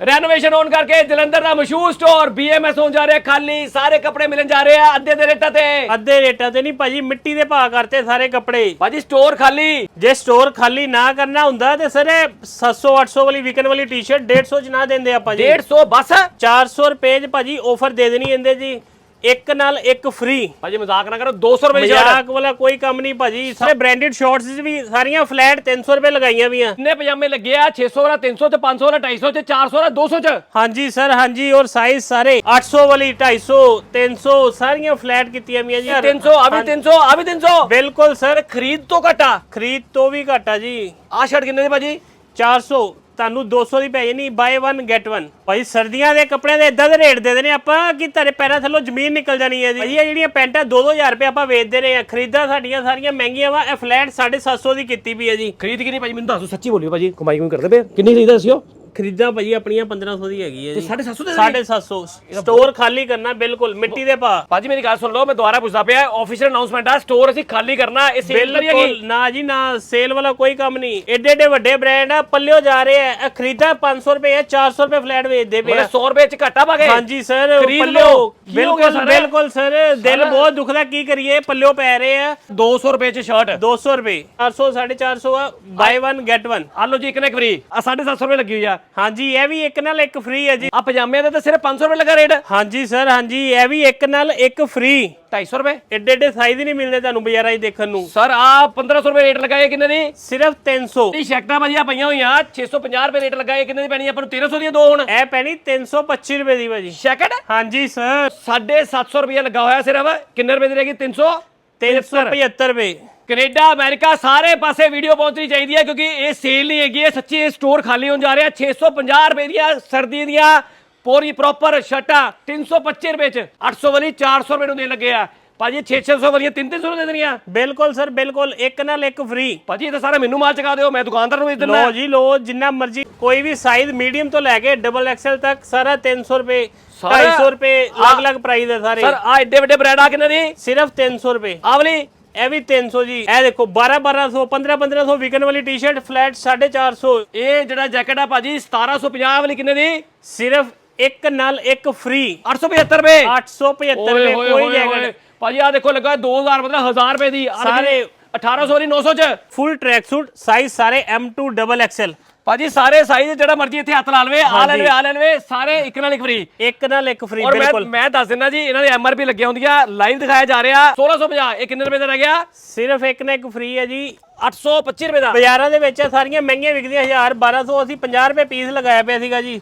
Renovation ਹੋਣ ਕਰਕੇ ਜਲੰਧਰ ਦਾ ਮਸ਼ਹੂਰ ਸਟੋਰ BMS ਹੋਣ ਜਾ ਰਿਹਾ ਖਾਲੀ ਸਾਰੇ ਕੱਪੜੇ ਮਿਲਣ ਜਾ ਰਹੇ ਆ ਅੱਧੇ ਦੇ ਰੇਟਾਂ ਤੇ। ਅੱਧੇ ਰੇਟਾਂ ਤੇ ਨਹੀਂ ਭਾਜੀ ਮਿੱਟੀ ਦੇ ਭਾਅ ਕਰਤੇ ਸਾਰੇ ਕੱਪੜੇ। ਭਾਜੀ ਸਟੋਰ ਖਾਲੀ। ਜੇ ਸਟੋਰ ਖਾਲੀ ਨਾ ਕਰਨਾ ਹੁੰਦਾ ਤੇ ਸਰ ਇਹ 700 800 ਵਾਲੀ ਵਿਕਨ ਵਾਲੀ ਟੀ-ਸ਼ਰਟ 150 ਚ ਨਾ ਦਿੰਦੇ ਆਪਾਂ ਜੀ। 150 ਬਸ? 400 ਰੁਪਏ ਚ ਭਾਜੀ ਆਫਰ ਦੇ ਦੇਣੀ ਇਹਦੇ ਜੀ। ਇੱਕ ਨਾਲ ਇੱਕ ਫ੍ਰੀ ਭਾਜੀ ਮਜ਼ਾਕ ਨਾ ਕਰੋ 200 ਰੁਪਏ ਦੀ ਸ਼ਰਟ ਮਜ਼ਾਕ ਵਾਲਾ ਕੋਈ ਕੰਮ ਨਹੀਂ ਭਾਜੀ। ਸਾਰੇ ਬ੍ਰਾਂਡਡ ਸ਼ਾਰਟਸ ਵੀ ਸਾਰੀਆਂ ਫਲੈਟ 300 ਰੁਪਏ ਲਗਾਈਆਂ ਵੀਆਂ। ਕਿੰਨੇ ਪਜਾਮੇ ਲੱਗੇ ਆ? 600 ਵਾਲਾ 300 ਤੇ 500 ਵਾਲਾ 250 ਤੇ 400 ਵਾਲਾ 200 ਚ? ਹਾਂਜੀ ਸਰ ਹਾਂਜੀ ਔਰ ਸਾਈਜ਼ ਸਾਰੇ 800 ਵਾਲੀ 250 300 ਸਾਰੀਆਂ ਫਲੈਟ ਕੀਤੀਆਂ ਵੀਆਂ ਜੀ। 300 ਆ ਵੀ 300 ਆ ਵੀ 300 ਬਿਲਕੁਲ ਸਰ ਖਰੀਦ ਤੋਂ ਘਟਾ ਖਰੀਦ ਤੋਂ ਵੀ ਘੱਟ ਆ ਜੀ। ਆ ਸ਼ਰਟ ਕਿੰਨੇ ਦੀ ਭਾਜੀ? 400 ਤੁਹਾਨੂੰ 200 ਦੀ ਪੈ ਜਾਣੀ ਬਾਈ 1 ਗੈਟ 1 ਭਾਈ, ਸਰਦੀਆਂ ਦੇ ਕੱਪੜਿਆਂ ਦੇ ਇਦਾਂ ਦੇ ਰੇਟ ਦੇ ਦੇਣੇ, ਆਪਾਂ ਕਿ ਤੁਹਾਡੇ ਪੈਰਾਂ ਥੱਲੋਂ ਜ਼ਮੀਨ ਨਿਕਲ ਜਾਣੀ ਹੈ ਜੀ। ਭਾਈ, ਇਹ ਜਿਹੜੀਆਂ ਪੈਂਟਾਂ 2-2000 ਰੁਪਏ ਆਪਾਂ ਵੇਚਦੇ ਰਹੇ ਆ ਖਰੀਦਾਂ ਸਾਡੀਆਂ ਸਾਰੀਆਂ ਮਹਿੰਗੀਆਂ ਵਾ, ਇਹ ਫਲੈਟ 750 ਦੀ ਕੀਤੀ ਵੀ ਹੈ ਜੀ। ਖਰੀਦ ਕਿੰਨੀ ਭਾਜੀ ਮੈਨੂੰ ਦੱਸੋ ਸੱਚੀ ਬੋਲਿਓ ਭਾਜੀ ਕਮਾਈ ਕਿਉਂ ਕਰਦੇ ਪਏ ਕਿੰਨੀ ਖਰੀਦਾ ਸੀ ਉਹ ਖਰੀਦਾਂ ਭਾਈ ਆਪਣੀਆਂ 1500 ਦੀ ਹੈਗੀ ਹੈ ਜੀ। 750 ਦੇ 750 ਸਟੋਰ ਖਾਲੀ ਕਰਨਾ ਬਿਲਕੁਲ ਮਿੱਟੀ ਦੇ ਭਾਅ। ਭਾਜੀ ਮੇਰੀ ਗੱਲ ਸੁਣ ਲਓ ਮੈਂ ਦੁਬਾਰਾ ਪੁੱਛਦਾ ਪਿਆ ਆਫੀਸ਼ੀਅਲ ਅਨਾਉਂਸਮੈਂਟ ਆ ਸਟੋਰ ਅਸੀਂ ਖਾਲੀ ਕਰਨਾ ਇਹ ਸੇਲ ਨਹੀਂ ਹੈਗੀ? ਬਿਲਕੁਲ ਨਾ ਜੀ ਨਾ ਸੇਲ ਵਾਲਾ ਕੋਈ ਕੰਮ ਨਹੀਂ। ਏਡੇ ਏਡੇ ਵੱਡੇ ਬ੍ਰਾਂਡ ਆ ਪੱਲਿਓ ਜਾ ਰਹੇ ਆ ਇਹ ਖਰੀਦਾ 500 ਰੁਪਏ ਆ 400 ਰੁਪਏ ਫਲੈਟ ਵੇਚਦੇ ਪਏ ਮਤਲਬ ਆ 100 ਰੁਪਏ ਚ ਘਾਟਾ ਪਾ ਗਏ ਹਾਂਜੀ ਸਰ ਖਰੀਦ ਪੱਲਿਓ ਲਓ। ਕੀ ਹੋ ਗਿਆ ਬਿਲਕੁਲ ਸਰ? ਬਿਲਕੁਲ ਸਰ ਦਿਲ ਬਹੁਤ ਦੁਖਦਾ ਕੀ ਕਰੀਏ ਪੱਲਿਓ ਪੈ ਰਹੇ ਆ। 200 ਰੁਪਏ ਚ ਸ਼ਰਟ 200 ਰੁਪਏ 400 450 ਆ ਬਾਈ 1 ਗੈਟ 1 ਆ ਲਓ ਜੀ ਇੱਕ ਨਾ ਇੱਕ ਫ੍ਰੀ ਆ 750 ਰੁਪਏ ਲੱਗੀ ਹੋਈ ਆ। ਹਾਂਜੀ ਇਹ ਵੀ ਇੱਕ ਨਾਲ ਇੱਕ ਫ੍ਰੀ ਹੈ ਜੀ। ਆ ਪਜਾਮਿਆਂ ਦਾ ਤਾਂ ਸਿਰਫ 500 ਰੁਪਏ ਲੱਗਾ ਰੇਟ। ਹਾਂਜੀ ਸਰ ਹਾਂਜੀ ਇਹ ਵੀ ਇੱਕ ਨਾਲ ਇੱਕ ਫ੍ਰੀ 250 ਰੁਪਏ? ਏਡੇ ਏਡੇ ਸਾਈਜ਼ ਨਹੀਂ ਮਿਲਦੇ ਤੁਹਾਨੂੰ ਬਾਜ਼ਾਰਾਂ 'ਚ ਦੇਖਣ ਨੂੰ। ਸਰ ਆ 1500 ਰੁਪਏ ਰੇਟ ਲਗਾਏ ਕਿੰਨੇ ਦੀ? ਸਿਰਫ 300 ਇਹ ਸ਼ਰਟਾਂ ਭਾਜੀ ਆ ਪਈਆਂ ਹੋਈਆਂ 650 ਰੁਪਏ ਰੇਟ ਲਗਾਏ ਕਿੰਨੇ ਦੀ ਪੈਣੀ ਆਪਾਂ ਨੂੰ 1300 ਦੀਆਂ ਦੋ ਹੁਣ। ਇਹ ਪੈਣੀ 325 ਰੁਪਏ ਦੀ ਭਾਜੀ। ਸ਼ੈਕਟ ਹਾਂਜੀ ਸਰ 750 ਰੁਪਏ ਲੱਗਾ ਹੋਇਆ ਸਿਰਫ। ਕਿੰਨੇ ਰੁਪਏ ਦੀ ਰਹੇਗੀ 300 375 ਰੁਪਏ। ਕੈਨੇਡਾ ਅਮਰੀਕਾ ਸਾਰੇ ਪਾਸੇ ਵੀਡੀਓ ਪਹੁੰਚਣੀ ਚਾਹੀਦੀ ਹੈ ਕਿਉਂਕਿ ਇਹ ਸੇਲ ਨਹੀਂ ਹੈਗੀ ਇਹ ਸੱਚੀ ਇਹ ਸਟੋਰ ਖਾਲੀ ਹੋਣ ਜਾ ਰਿਹਾ। 650 ਰੁਪਏ ਦੀਆਂ ਸਰਦੀ ਦੀਆਂ ਪੂਰੀ ਪ੍ਰੋਪਰ ਸ਼ਰਟਾਂ 325 ਰੁਪਏ ਚ। 800 ਵਾਲੀ 400 ਰੁਪਏ ਨੂੰ ਦੇਣ ਲੱਗੇ ਆ। ਭਾਜੀ 600 ਵਾਲੀਆਂ 300 ਨੂੰ ਦੇ ਦੇਣੀਆਂ? ਬਿਲਕੁਲ ਸਰ ਬਿਲਕੁਲ ਇੱਕ ਨਾਲ ਇੱਕ ਫ੍ਰੀ ਭਾਜੀ ਇਹ ਤਾਂ ਸਾਰਾ ਮੈਨੂੰ ਮਾਲ ਚਕਾ ਦਿਓ ਮੈਂ ਦੁਕਾਨਦਾਰ ਨੂੰ ਵੇਚ ਦਿੰਦਾ। ਲੋ ਜੀ ਲੋ ਜਿੰਨਾ ਮਰਜ਼ੀ ਕੋਈ ਵੀ ਸਾਈਜ਼ ਮੀਡੀਅਮ ਤੋਂ ਲੈ ਕੇ ਡਬਲ ਐਕਸਲ ਤੱਕ ਸਾਰਾ 300 ਰੁਪਏ ਸਾਰਾ- 250 ਰੁਪਏ ਅਲੱਗ-ਅਲੱਗ ਪ੍ਰਾਈਸ ਹੈ ਸਾਰੇ। ਸਰ ਆ ਐਡੇ ਵੱਡੇ ਬ੍ਰਾਂਡ ਆ ਕਿੰਨੇ ਦੀ? ਸਿਰਫ 300 ਰੁਪਏ। ਆ ਵਾਲੀ? ਇਹ ਵੀ 300 ਜੀ। ਇਹ ਦੇਖੋ 12 1200 15 1500 ਵਿਕਣ ਵਾਲੀ ਟੀ-ਸ਼ਰਟ ਫਲੈਟ 450 ਇਹ ਜਿਹੜਾ ਜੈਕਟ ਆ ਭਾਜੀ 1750 ਵਾਲੀ ਕਿੰਨੇ ਦੀ? ਸਿਰਫ ਇੱਕ ਨਾਲ ਇੱਕ ਫ੍ਰੀ 875 ਰੁਪਏ। 875 ਓਏ ਰੁਪਏ ਕੋਈ। ਜੈਕਟ ਭਾਜੀ ਆ ਦੇਖੋ ਲੱਗਾ 2000 ਮਤਲਬ 1000 ਰੁਪਏ ਦੀ। ਸਾਰੇ 1800 ਵਾਲੀ 900 ਚ। ਫੁੱਲ ਟਰੈਕ ਸੂਟ ਸਾਈਜ਼ ਸਾਰੇ M2 ਡਬਲ ਐਕਸਲ ਭਾਜੀ ਸਾਰੇ ਸਾਈਜ਼ ਜਿਹੜਾ ਮਰਜ਼ੀ ਇੱਥੇ ਹੱਥ ਲਾ ਲਵੇ ਆ ਲੈ ਲਵੇ ਆ ਲੈ ਲਵੇ ਸਾਰੇ ਇੱਕ ਨਾਲ ਇੱਕ ਫ੍ਰੀ ਇੱਕ ਨਾਲ ਇੱਕ ਫ੍ਰੀ ਔਰ ਮੈਂ ਬਿਲਕੁਲ। ਮੈਂ ਦੱਸ ਦਿੰਦਾ ਜੀ ਇਹਨਾਂ ਦੀ ਐਮਆਰਪੀ ਲੱਗੀਆਂ ਹੁੰਦੀਆਂ ਲਾਈਵ ਦਿਖਾਇਆ ਜਾ ਰਿਹਾ 1650 ਇਹ ਕਿੰਨੇ ਰੁਪਏ ਦਾ ਰਹਿ ਗਿਆ? ਸਿਰਫ ਇੱਕ ਨਾ ਇੱਕ ਫ੍ਰੀ ਹੈ ਜੀ। 825 ਰੁਪਏ ਦਾ। ਬਾਜ਼ਾਰਾਂ ਦੇ ਵਿੱਚ ਸਾਰੀਆਂ ਮਹਿੰਗੀਆਂ ਵਿਕਦੀਆਂ 1000 1200 ਅਸੀਂ 50 ਰੁਪਏ ਪੀਸ ਲਗਾਇਆ ਪਿਆ ਸੀਗਾ ਜੀ।